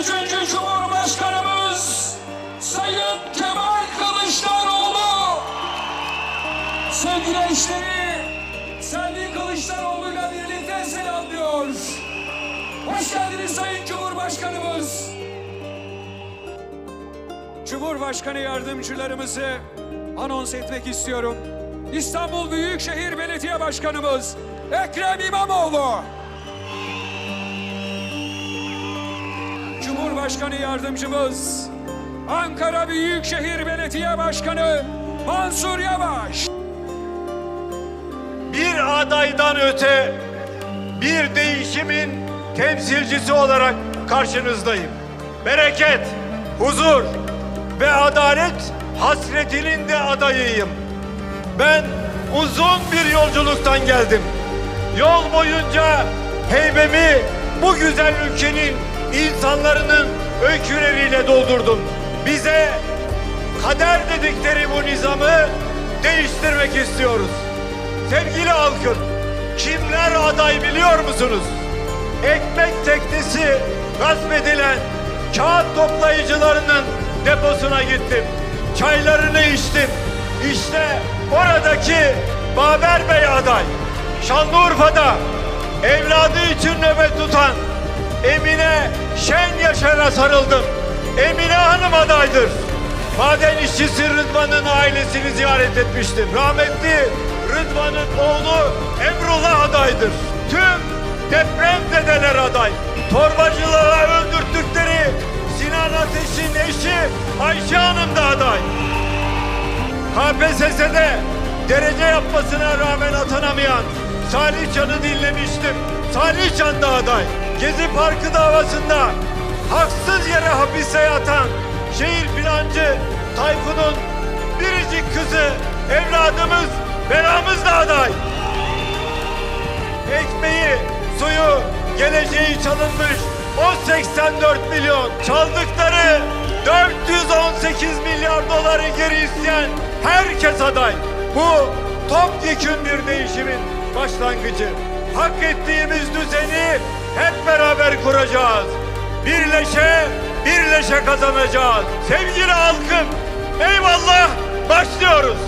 Üçüncü Cumhurbaşkanımız Sayın Kemal Kılıçdaroğlu. Sevgili eşleri Selvi Kılıçdaroğlu'yla birlikte selamlıyor. Hoş geldiniz Sayın Cumhurbaşkanımız. Cumhurbaşkanı yardımcılarımızı anons etmek istiyorum. İstanbul Büyükşehir Belediye Başkanımız Ekrem İmamoğlu. Cumhurbaşkanı yardımcımız Ankara Büyükşehir Belediye Başkanı Mansur Yavaş. bir adaydan öte bir değişimin temsilcisi olarak karşınızdayım. Bereket, huzur ve adalet hasretinin de adayıyım. Ben uzun bir yolculuktan geldim. Yol boyunca heybemi bu güzel ülkenin insanların öyküleriyle doldurdum. Bize kader dedikleri bu nizamı değiştirmek istiyoruz. Sevgili halkım, kimler aday biliyor musunuz? Ekmek teknesi gasp edilen kağıt toplayıcılarının deposuna gittim. Çaylarını içtim. İşte oradaki Baber Bey aday. Şanlıurfa'da evladı için nöbet tutan Emine Yaşar'a sarıldım. Emine Hanım adaydır. Maden işçisi Rıdvan'ın ailesini ziyaret etmiştim. Rahmetli Rıdvan'ın oğlu Emrullah adaydır. Tüm depremzedeler aday. Torbacılara öldürttükleri Sinan Ateş'in eşi Ayşe Hanım da aday. KPSS'de derece yapmasına rağmen atanamayan Salih Can'ı dinlemiştim. Salih Can da aday. Gezi Parkı davasında haksız yere hapise yatan şehir plancı Tayfun'un biricik kızı evladımız Beramız da aday. Ekmeği, suyu, geleceği çalınmış 184 milyon çaldıkları 418 milyar doları geri isteyen herkes aday. Bu topyekün bir değişimin başlangıcı. Hak ettiğimiz düzeni hep beraber kuracağız. Birleşe, birleşe kazanacağız. Sevgili halkım, eyvallah başlıyoruz.